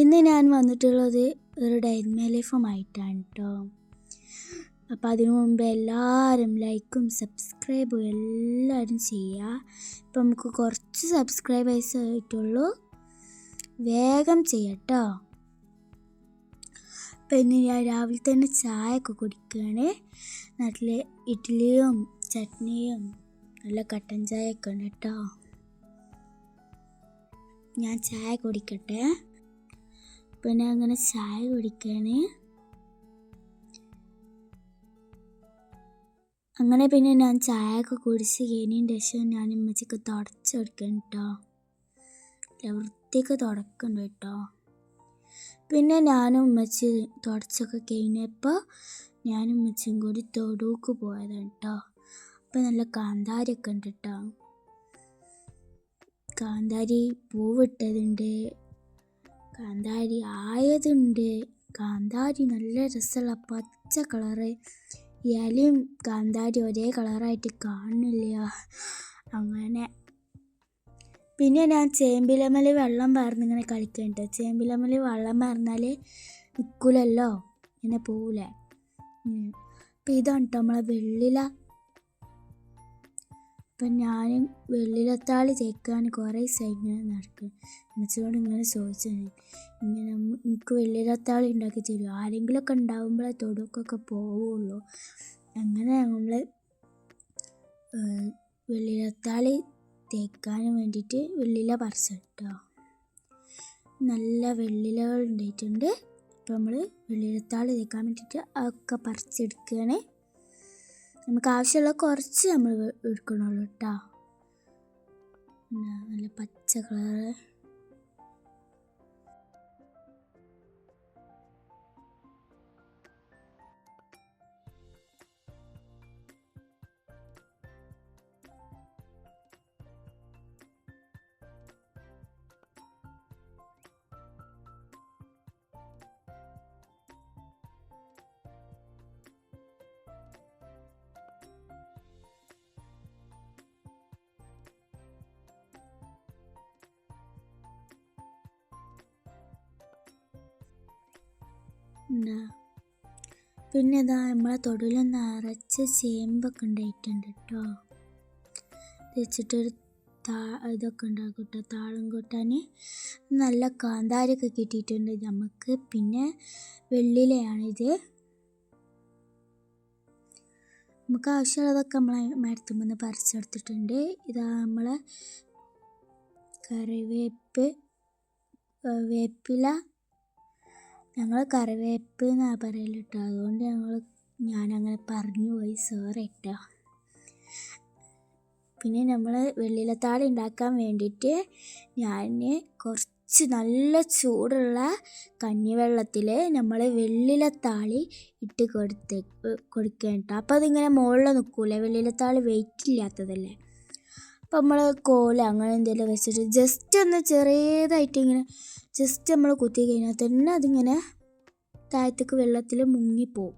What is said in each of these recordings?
ഇന്ന് ഞാൻ വന്നിട്ടുള്ളത് ഒരു ഡൈൻമേ ലൈഫുമായിട്ടാണ് കേട്ടോ അപ്പോൾ അതിനു മുമ്പ് എല്ലാവരും ലൈക്കും സബ്സ്ക്രൈബും എല്ലാവരും ചെയ്യുക. ഇപ്പം നമുക്ക് കുറച്ച് സബ്സ്ക്രൈബേഴ്സ് ആയിട്ടുള്ളൂ. വേഗം ചെയ്യട്ടോ അപ്പം ഇന്ന് ഞാൻ രാവിലെ തന്നെ ചായ ഒക്കെ കുടിക്കുകയാണ്. നാട്ടിൽ ഇഡ്ഡലിയും ചട്നിയും നല്ല കട്ടൻ ചായ ഒക്കെ ഉണ്ട് കേട്ടോ ഞാൻ ചായ കുടിക്കട്ടെ. പിന്നെ അങ്ങനെ ചായ കുടിക്കാണ് അങ്ങനെ പിന്നെ ഞാൻ ചായ ഒക്കെ കുടിച്ച് കഴിഞ്ഞതിന് ശേഷം ഞാൻ ഉമ്മച്ചക്ക് തുടച്ച് കൊടുക്കണം കേട്ടോ വൃത്തിക്ക് തുടക്കുന്നുണ്ട് കേട്ടോ പിന്നെ ഞാനും ഉമ്മച്ചി തുടച്ചൊക്കെ കഴിഞ്ഞപ്പോൾ ഞാനും ഉമ്മച്ചിയും കൂടി തൊടുക്ക് പോയതാണ് കേട്ടോ അപ്പം നല്ല കാന്താരിയൊക്കെ ഉണ്ട് കേട്ടോ കാന്താരി പൂവിട്ടതുണ്ട്. കാന്താരി ആയതുണ്ട്. കാന്താരി നല്ല രസമുള്ള പച്ച കളറ്. ഇലയും കാന്താരി ഒരേ കളറായിട്ട് കാണുന്നില്ല അങ്ങനെ. പിന്നെ ഞാൻ ചേമ്പിലമലി വെള്ളം പാർന്ന് ഇങ്ങനെ കളിക്കുന്നുണ്ട് ചേമ്പിലമലി വെള്ളം പാർന്നാൽ നിൽക്കില്ലല്ലോ ഇങ്ങനെ പോവില്ലേ അപ്പം ഇതാണ് കേട്ടോ നമ്മളെ വെള്ളില അപ്പം ഞാൻ വെള്ളിലത്താളി തേക്കാൻ കുറേ ഇങ്ങനെ നടക്കും. അമ്മച്ചോട് ഇങ്ങനെ ചോദിച്ചത്. ഇങ്ങനെ എനിക്ക് വെള്ളിലത്താളി ഉണ്ടാക്കി തരും ആരെങ്കിലുമൊക്കെ ഉണ്ടാകുമ്പോഴേ തൊടുക്കൊക്കെ പോവുള്ളൂ. അങ്ങനെ നമ്മൾ വെള്ളിലത്താളി തേക്കാൻ വേണ്ടിയിട്ട് വെള്ളില പറിച്ചു കേട്ടോ നല്ല വെള്ളിലകൾ ഉണ്ടായിട്ടുണ്ട്. അപ്പോൾ നമ്മൾ വെള്ളിലത്താളി തേക്കാൻ വേണ്ടിയിട്ട് അതൊക്കെ പറിച്ചെടുക്കുകയാണ് നമുക്ക് ആവശ്യമുള്ള കുറച്ച് നമ്മൾ എടുക്കണുള്ളൂ കേട്ടോ നല്ല പച്ച കളറ്. പിന്നെ ഇതാ നമ്മളെ തൊടിൽ നിറച്ച് ചേമ്പൊക്കെ ഉണ്ടായിട്ടുണ്ട് കേട്ടോ വെച്ചിട്ടൊരു താ ഇതൊക്കെ ഉണ്ടാക്കും കേട്ടോ താളം കൂട്ടാൻ നല്ല കാന്താരൊക്കെ കിട്ടിയിട്ടുണ്ട് നമുക്ക്. പിന്നെ വെള്ളിലയാണിത് നമുക്ക് ആവശ്യമുള്ളതൊക്കെ നമ്മളെ മരത്തുമെന്ന് പറിച്ചെടുത്തിട്ടുണ്ട്. ഇതാ നമ്മളെ കറിവേപ്പ് വേപ്പില ഞങ്ങൾ കറിവേപ്പ് എന്നാണ് പറയൽ കേട്ടോ അതുകൊണ്ട് ഞങ്ങൾ ഞാനങ്ങനെ പറഞ്ഞു പോയി സോറി കേട്ടോ പിന്നെ നമ്മൾ വെള്ളിലത്താളി ഉണ്ടാക്കാൻ വേണ്ടിയിട്ട് ഞാൻ കുറച്ച് നല്ല ചൂടുള്ള കഞ്ഞിവെള്ളത്തിൽ നമ്മൾ വെള്ളിലത്താളി ഇട്ട് കൊടുത്ത് കൊടുക്കുക കേട്ടോ അപ്പോൾ അതിങ്ങനെ മുകളിൽ നിൽക്കൂലേ വെള്ളിലത്താളി വെയിറ്റ് ഇല്ലാത്തതല്ലേ. അപ്പോൾ നമ്മൾ കോല അങ്ങനെ എന്തെങ്കിലും വെച്ചിട്ട് ജസ്റ്റ് ഒന്ന് ചെറിയതായിട്ട് ഇങ്ങനെ ജസ്റ്റ് നമ്മൾ കുത്തി കഴിഞ്ഞാൽ തന്നെ അതിങ്ങനെ താഴത്തേക്ക് വെള്ളത്തിൽ മുങ്ങിപ്പോവും.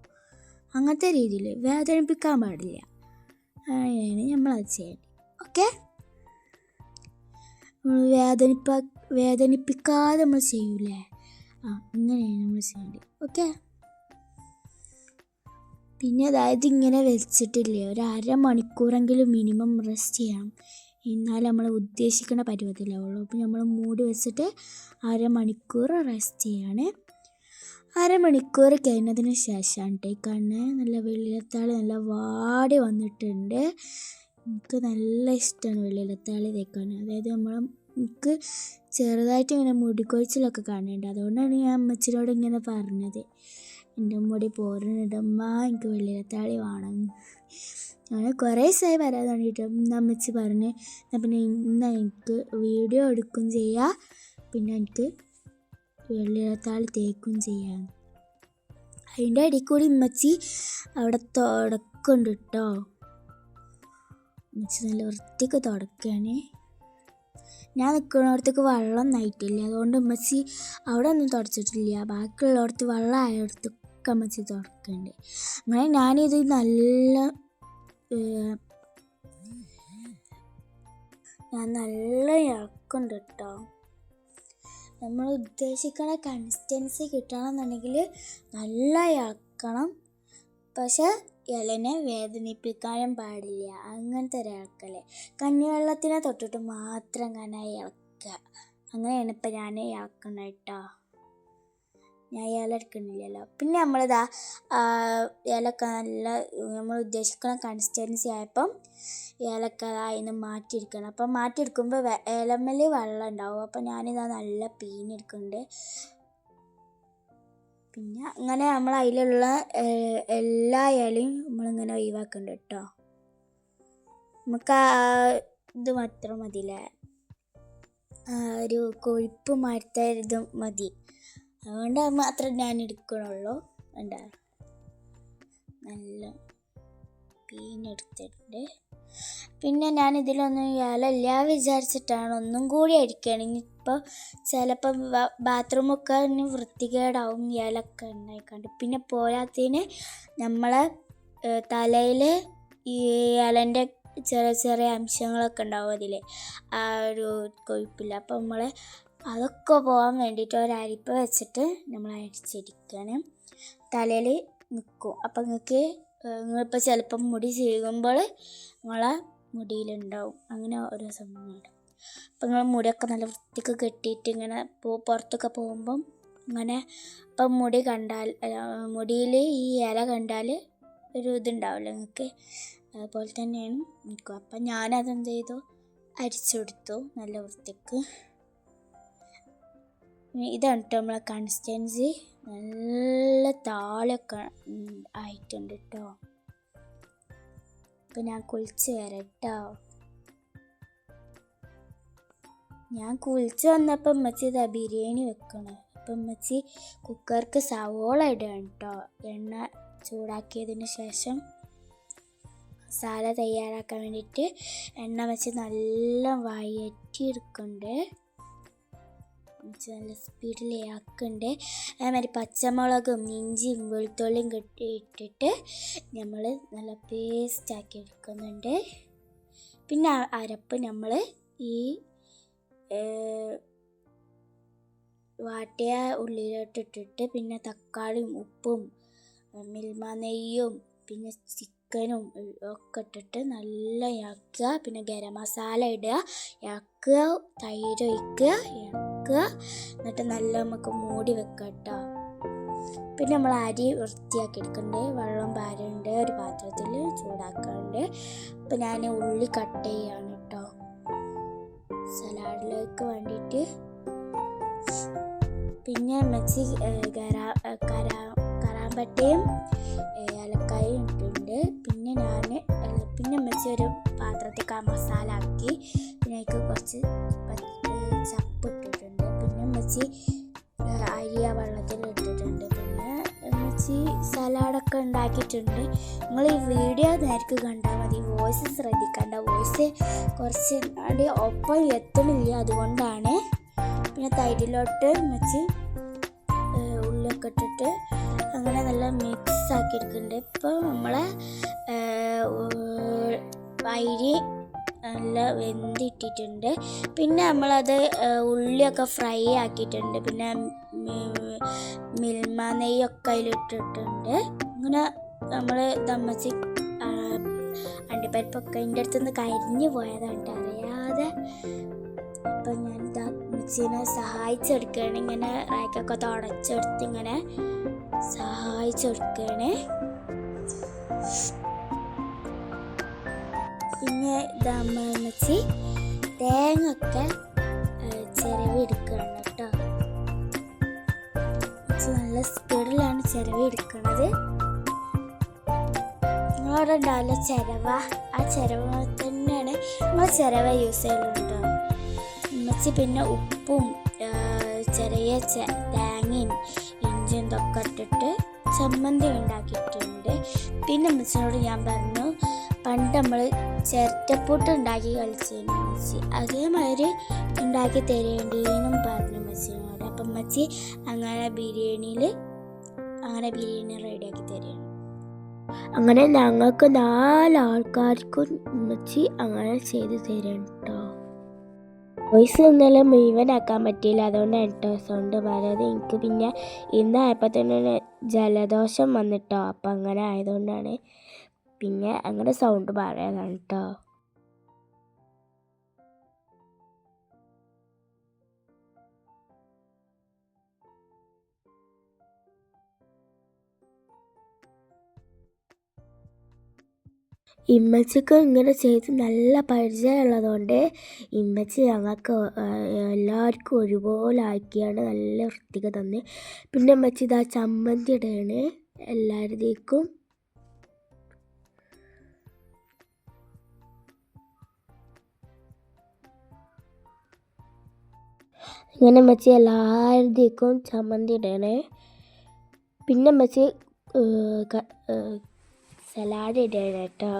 അങ്ങനത്തെ രീതിയിൽ വേദനിപ്പിക്കാൻ പാടില്ല. അങ്ങനെയാണ് നമ്മളത് ചെയ്യേണ്ടത്. ഓക്കെ? നമ്മൾ വേദനിപ്പ വേദനിപ്പിക്കാതെ നമ്മൾ ചെയ്യൂലേ ആ അങ്ങനെയാണ് നമ്മൾ ചെയ്യേണ്ടത്. ഓക്കെ? പിന്നെ അതായത് ഇങ്ങനെ വെച്ചിട്ടില്ലേ ഒരു അരമണിക്കൂറെങ്കിലും മിനിമം റെസ്റ്റ് ചെയ്യണം. എന്നാൽ നമ്മൾ ഉദ്ദേശിക്കുന്ന പരുവത്തിലാവുള്ളൂ അപ്പോൾ നമ്മൾ മൂടി വെച്ചിട്ട് അരമണിക്കൂർ റെസ്റ്റ് ചെയ്യാണ്. അരമണിക്കൂർ കഴിഞ്ഞതിന് ശേഷമാണ് കണ്ണ് നല്ല വെള്ളിലത്താളി നല്ല വാടി വന്നിട്ടുണ്ട്. എനിക്ക് നല്ല ഇഷ്ടമാണ് വെള്ളിലത്താളി തേക്കാൻ അതായത് നമ്മൾ എനിക്ക് ചെറുതായിട്ട് ഇങ്ങനെ മുടിക്കൊഴിച്ചിലൊക്കെ കാണുന്നുണ്ട്. അതുകൊണ്ടാണ് ഞാൻ അമ്മച്ചിനോട് ഇങ്ങനെ പറഞ്ഞത്. എന്റെ മുടി പോരുന്നിടമ്മ എനിക്ക് വെള്ളിലത്താളി വേണം. ഞാൻ കുറേ ദിവസമായി വരാൻ തുടങ്ങിയിട്ട്. അമ്മച്ചി പറഞ്ഞ് എന്നാൽ പിന്നെ ഇന്ന് എനിക്ക് വീഡിയോ എടുക്കും ചെയ്യാം. പിന്നെ എനിക്ക് വെള്ളിലത്താളി തേക്കും ചെയ്യാം. അതിന്റെ ഇടയിൽ കൂടി ഉമ്മച്ചി അവിടെ തുടക്കുന്നുണ്ട് കേട്ടോ ഉമ്മച്ചി നല്ല വൃത്തിക്ക് തുടക്കുകയാണ് ഞാൻ നിൽക്കുന്നിടത്തേക്ക് വെള്ളം നയിട്ടില്ല അതുകൊണ്ട് ഉമ്മച്ചി അവിടെ ഒന്നും തുടച്ചിട്ടില്ല. ബാക്കിയുള്ളിടത്ത് വെള്ളം ആയിടത്തൊക്കെ അമ്മച്ചി തുടക്കുന്നുണ്ട് അങ്ങനെ ഞാനിത് നല്ല ഞാൻ നല്ല ഇളക്കുണ്ട് കേട്ടോ നമ്മൾ ഉദ്ദേശിക്കുന്ന കൺസിസ്റ്റൻസി കിട്ടണമെന്നുണ്ടെങ്കിൽ നല്ല ഇളക്കണം. പക്ഷെ ഇലനെ വേദനിപ്പിക്കാനും പാടില്ല. അങ്ങനത്തെ ഒരു കഞ്ഞിവെള്ളത്തിനെ തൊട്ടിട്ട് മാത്രം അങ്ങനെ ഇളക്കുക. അങ്ങനെയാണ് ഇപ്പം ഞാൻ ഇളക്കണം കേട്ടോ. ഞാൻ ഇല എടുക്കണില്ലല്ലോ പിന്നെ നമ്മളിതാ ഇലക്ക നല്ല നമ്മൾ ഉദ്ദേശിക്കുന്ന കൺസിസ്റ്റൻസി ആയപ്പം ഏലക്ക അതിന് മാറ്റിയെടുക്കണം. അപ്പം മാറ്റിയെടുക്കുമ്പോൾ ഇലമ്മൽ വെള്ളം ഉണ്ടാവും അപ്പം ഞാനിതാ നല്ല പീഞ്ഞെടുക്കുന്നുണ്ട്. പിന്നെ അങ്ങനെ നമ്മൾ അതിലുള്ള എല്ലാ ഇലയും നമ്മളിങ്ങനെ ഒഴിവാക്കുന്നുണ്ട് കേട്ടോ നമുക്ക് ഇത് മാത്രം മതിയില്ലേ ഒരു കൊഴുപ്പ് മാറ്റ ഇത് മതി. അതുകൊണ്ട് അത് മാത്രം ഞാൻ എടുക്കണുള്ളൂ. വേണ്ട നല്ല പീഞ്ഞെടുത്തിട്ടുണ്ട് പിന്നെ ഞാൻ ഇതിലൊന്നും ഇയാളല്ല വിചാരിച്ചിട്ടാണ്. ഒന്നും കൂടി അടിക്കുകയാണെങ്കിൽ ഇനിയിപ്പോൾ ചിലപ്പോൾ ബാത്റൂമൊക്കെ ഇനി വൃത്തികേടാവും ഇയാളൊക്കെ ഉണ്ടായിക്കൊണ്ട്. പിന്നെ പോരാത്തതിന് നമ്മളെ തലയിൽ ഇലന്റെ ചെറിയ ചെറിയ അംശങ്ങളൊക്കെ ഉണ്ടാവും അതിൽ ആ ഒരു കൊഴുപ്പില്ല. അപ്പോൾ നമ്മൾ അതൊക്കെ പോകാൻ വേണ്ടിയിട്ട് ഒരു അരിപ്പ വെച്ചിട്ട് നമ്മൾ അടിച്ചിരിക്കുകയാണ് തലയിൽ നിൽക്കും അപ്പം നിങ്ങൾക്ക് നിങ്ങളിപ്പോൾ ചിലപ്പം മുടി ചെയ്യുമ്പോൾ നിങ്ങളെ മുടിയിലുണ്ടാവും. അങ്ങനെ ഓരോ സംഭവങ്ങളുണ്ട്. അപ്പം നിങ്ങൾ മുടിയൊക്കെ നല്ല വൃത്തിക്ക് കെട്ടിയിട്ട് ഇങ്ങനെ പോ പുറത്തൊക്കെ പോകുമ്പം അങ്ങനെ ഇപ്പം മുടി കണ്ടാൽ മുടിയിൽ ഈ ഇല കണ്ടാൽ ഒരു ഇതുണ്ടാവില്ല നിങ്ങൾക്ക്. അതുപോലെ തന്നെയാണ് നിൽക്കും അപ്പം ഞാനതെന്ത് ചെയ്തു? അരിച്ചെടുത്തു നല്ല വൃത്തിക്ക്. ഇതാണ് കേട്ടോ നമ്മളെ കൺസിസ്റ്റൻസി നല്ല താളൊക്കെ ആയിട്ടുണ്ട് കേട്ടോ ഇപ്പം ഞാൻ കുളിച്ച് വരാം കേട്ടോ ഞാൻ കുളിച്ച് വന്നപ്പോൾ അമ്മച്ചി ഇതാ ബിരിയാണി വെക്കണം. അപ്പം അമ്മച്ചി കുക്കർക്ക് സവോള ഇടുകയാണ് കേട്ടോ എണ്ണ ചൂടാക്കിയതിന് ശേഷം മസാല തയ്യാറാക്കാൻ വേണ്ടിയിട്ട് എണ്ണ വെച്ച് നല്ല വയറ്റിയെടുക്കുന്നുണ്ട്. നല്ല സ്പീഡിൽ ആക്കുന്നുണ്ട് അതേമാതിരി പച്ചമുളകും ഇഞ്ചിയും വെളുത്തുള്ളിയും കെട്ടി ഇട്ടിട്ട് നമ്മൾ നല്ല പേസ്റ്റാക്കി എടുക്കുന്നുണ്ട്. പിന്നെ അരപ്പ് നമ്മൾ ഈ വാട്ടിയ ഉള്ളിലോട്ടിട്ടിട്ട് പിന്നെ തക്കാളിയും ഉപ്പും മിൽമ നെയ്യും പിന്നെ ചിക്കനും ഒക്കെ ഇട്ടിട്ട് നല്ല ഇളക്കുക. പിന്നെ ഗരം മസാല ഇടുക. ഇളക്കുക തൈര് ഒഴിക്കുക ഇളക്കുക. എന്നിട്ട് നല്ല നമുക്ക് മൂടി വെക്കുക കേട്ടോ. പിന്നെ നമ്മൾ അരി വൃത്തിയാക്കി എടുക്കണ്ടേ വെള്ളം പാരണ്ട് ഒരു പാത്രത്തിൽ ചൂടാക്കാറുണ്ട്. അപ്പം ഞാൻ ഉള്ളി കട്ട് ചെയ്യാണ് കേട്ടോ. സലാഡിലേക്ക് വേണ്ടിയിട്ട്. പിന്നെ മെച്ചി കരാ കരാ കറാമ്പട്ടയും ഏലക്കായും ഇട്ടിട്ടുണ്ട്. പിന്നെ ഞാൻ പിന്നെ മെച്ചി ഒരു പാത്രത്തേക്ക് ആ മസാല ആക്കി പിന്നെ അതിലേക്ക് കുറച്ച് ചപ്പ് ഇട്ടിട്ടുണ്ട്. പിന്നെ അമ്മച്ചി അരി ആ വെള്ളത്തിൽ ഇട്ടിട്ടുണ്ട്. പിന്നെ അമ്മച്ചി സലാഡൊക്കെ ഉണ്ടാക്കിയിട്ടുണ്ട്. നിങ്ങൾ ഈ വീഡിയോ നേരത്തെ കണ്ടാൽ മതി. വോയിസ് ശ്രദ്ധിക്കണ്ട. വോയിസ് കുറച്ച് അടി ഒപ്പം എത്തണില്ല അതുകൊണ്ടാണ്. പിന്നെ തൈരിലോട്ട് വെച്ച് ഉള്ളിയൊക്കെ ഇട്ടിട്ട് അങ്ങനെ നല്ല മിക്സ് ആക്കി എടുക്കുന്നുണ്ട് ഇപ്പോൾ നമ്മളെ അരി നല്ല വെന്തിട്ടിട്ടുണ്ട്. പിന്നെ നമ്മളത് ഉള്ളിയൊക്കെ ഫ്രൈ ആക്കിയിട്ടുണ്ട്. പിന്നെ മിൽമ നെയ്യൊക്കെ അതിലിട്ടിട്ടുണ്ട്. അങ്ങനെ നമ്മൾ തമ്മച്ച് അണ്ടിപ്പരിപ്പൊക്കെ എന്റെ അടുത്തുനിന്ന് കരിഞ്ഞു പോയതാണ് അറിയാതെ അപ്പം ഞാൻ ഇതാ മിച്ചിനെ സഹായിച്ചെടുക്കുകയാണ്. ഇങ്ങനെ റാക്കൊക്കെ തുടച്ചെടുത്ത് ഇങ്ങനെ സഹായിച്ചെടുക്കുകയാണ് പിന്നെ ദമ്മച്ചി തേങ്ങ ഒക്കെ ചിരവി എടുക്കുകയാണ് കേട്ടോ. നല്ല സ്പീഡിലാണ് ചിരവി എടുക്കണത് നിങ്ങളവിടെ ഉണ്ടാവില്ല ചിരവ? ആ ചിരവ തന്നെയാണ് നമ്മൾ ചിരവ യൂസ് ചെയ്യലുണ്ടോ ഉമ്മച്ചി പിന്നെ ഉപ്പും ചെറിയ തേങ്ങയും ഇതൊക്കെ ഇട്ടിട്ട് ചമ്മന്തി ഉണ്ടാക്കിയിട്ടുണ്ട്. പിന്നെ മിസ്സിനോട് ഞാൻ പറഞ്ഞു പണ്ട് നമ്മൾ ചിരട്ടപ്പൂട്ട് ഉണ്ടാക്കി കളിച്ചിരുന്നു ഉമ്മച്ചി അതേമാതിരി ഉണ്ടാക്കി തരേണ്ടിയെന്നും പറഞ്ഞു ഉമ്മച്ചിനോട് അപ്പം മച്ചി അങ്ങനെ ബിരിയാണിയിൽ അങ്ങനെ ബിരിയാണി റെഡിയാക്കി തരുകയാണ്. അങ്ങനെ ഞങ്ങൾക്ക് നാലാൾക്കാർക്കും മച്ചി അങ്ങനെ ചെയ്ത് തരണം കേട്ടോ വോയിസ് ഇന്നലെ മുഴുവനാക്കാൻ പറ്റിയില്ല. അതുകൊണ്ടാണ് കേട്ടോ സൗണ്ട് പറയാതെ എനിക്ക് പിന്നെ ഇന്നായപ്പോൾ തന്നെ ജലദോഷം വന്നിട്ടോ. അപ്പം അങ്ങനെ ആയതുകൊണ്ടാണ് പിന്നെ അങ്ങനെ സൗണ്ട് പറയാതാണ് കേട്ടോ ഇമ്മച്ചിക്ക് ഇങ്ങനെ ചെയ്ത് നല്ല പരിചയമുള്ളതുകൊണ്ട് ഇമ്മച്ചി ഞങ്ങൾക്ക് എല്ലാവർക്കും ഒരുപോലെ ആക്കിയാണ് നല്ല വൃത്തിക്ക് തന്നെ. പിന്നെ ഇമ്മച്ചി ഇതാ ചമ്മന്തി ഇടയാണ് എല്ലാവരുടേക്കും. ഇങ്ങനെ മച്ചി എല്ലാവരുടേക്കും ചമ്മന്തി ഇടണേ പിന്നെ മച്ചി സലാഡ് ഇടണം കേട്ടോ.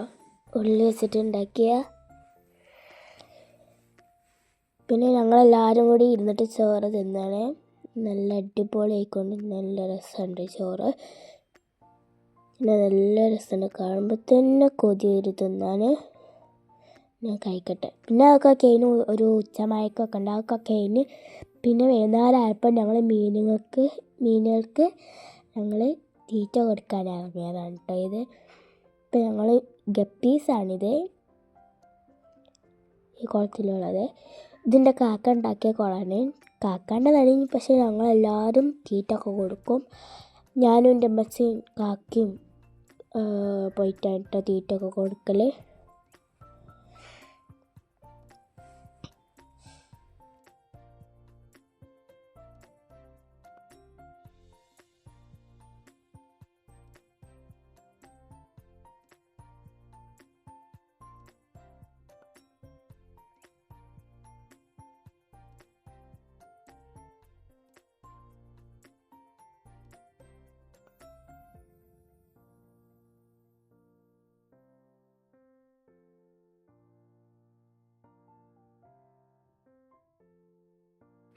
ഉള്ളി വെച്ചിട്ട് ഉണ്ടാക്കിയ പിന്നെ ഞങ്ങളെല്ലാവരും കൂടി ഇരുന്നിട്ട് ചോറ് തിന്നാണ്. നല്ല അടിപൊളി ആയിക്കൊണ്ട് നല്ല രസമുണ്ട് ചോറ്. പിന്നെ നല്ല രസമുണ്ട്. കാണുമ്പോൾ തന്നെ കൊതി വരും തിന്നാൻ ഞാൻ കഴിക്കട്ടെ. പിന്നെ അതൊക്കെ കഴിഞ്ഞ് ഒരു ഉച്ചമയക്കൊക്കെ ഉണ്ട്. അതൊക്കെ കഴിഞ്ഞ് പിന്നെ വൈകുന്നേരമായപ്പോൾ ഞങ്ങൾ മീനുകൾക്ക് മീനുകൾക്ക് ഞങ്ങൾ തീറ്റ കൊടുക്കാൻ ഇറങ്ങിയതാണ് കേട്ടോ ഇത്. ഇപ്പം ഞങ്ങൾ ഗപ്പീസാണിത് ഈ കുളത്തിലുള്ളത്. ഇതിന്റെ കാക്ക ഉണ്ടാക്കിയ കുളമാണ്. കാക്കാന്റെ പക്ഷേ ഞങ്ങളെല്ലാവരും തീറ്റ കൊടുക്കും. ഞാനും എന്റെ അമ്മച്ചയും കാക്കയും പോയിട്ടാണ് തീറ്റ ഒക്കെ കൊടുക്കൽ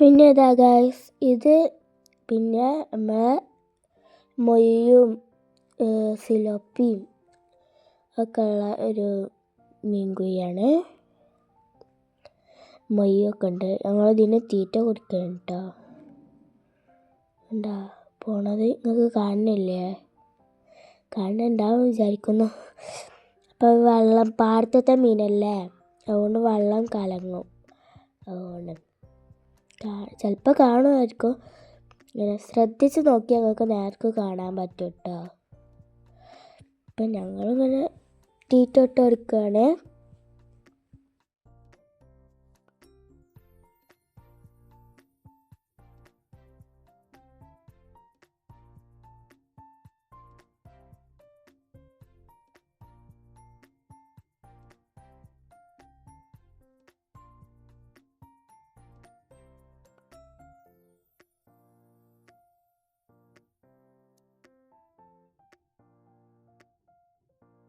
പിന്നെ ഇതാ ഗൈസ് ഇത് പിന്നെ നമ്മളെ മൊയ്യും സിലോപ്പിയും ഒക്കെ ഉള്ള ഒരു മീൻകുഴിയാണ് മൊയ്യൊക്കെ ഉണ്ട്. ഞങ്ങളിതിന് തീറ്റ കൊടുക്കണം കേട്ടോ എന്താ പോണത്? നിങ്ങൾക്ക് കാണുന്നില്ലേ? കാണുന്നുണ്ടാവും വിചാരിക്കുന്നു. അപ്പോൾ വെള്ളം പാടത്തത്തെ മീനല്ലേ? അതുകൊണ്ട് വെള്ളം കലങ്ങും. അതുകൊണ്ട് ചിലപ്പോൾ കാണുമായിരിക്കും. ഇങ്ങനെ ശ്രദ്ധിച്ച് നോക്കിയാൽ ഞങ്ങൾക്ക് നേർക്ക് കാണാൻ പറ്റും കേട്ടോ അപ്പം ഞങ്ങളിങ്ങനെ തീറ്റ ഇട്ട്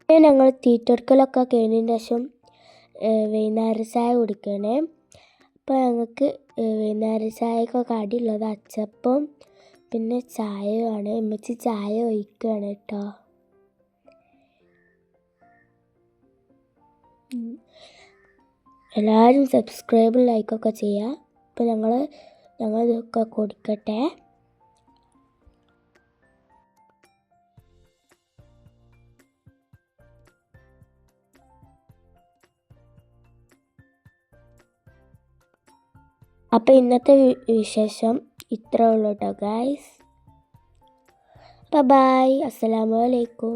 ഞങ്ങൾ തീറ്റൊടുക്കലൊക്കെ കഴിഞ്ഞതിന് ശേഷം വൈകുന്നേര ചായ കുടിക്കണേ. അപ്പോൾ ഞങ്ങൾക്ക് വൈകുന്നേര ചായക്കൊക്കെ കടിയുള്ളത് അച്ചപ്പം പിന്നെ ചായയാണ് എമ്മച്ചി ചായ ഒഴിക്കുകയാണ് കേട്ടോ. എല്ലാവരും സബ്സ്ക്രൈബും ലൈക്കൊക്കെ ചെയ്യുക. അപ്പോൾ ഞങ്ങൾ ഞങ്ങളിതൊക്കെ കൊടുക്കട്ടെ. അപ്പോൾ ഇന്നത്തെ വിശേഷം ഇത്ര ഉള്ളൂ കേട്ടോ ഗായ്സ് ബൈ അസ്സലാമു അലൈക്കും.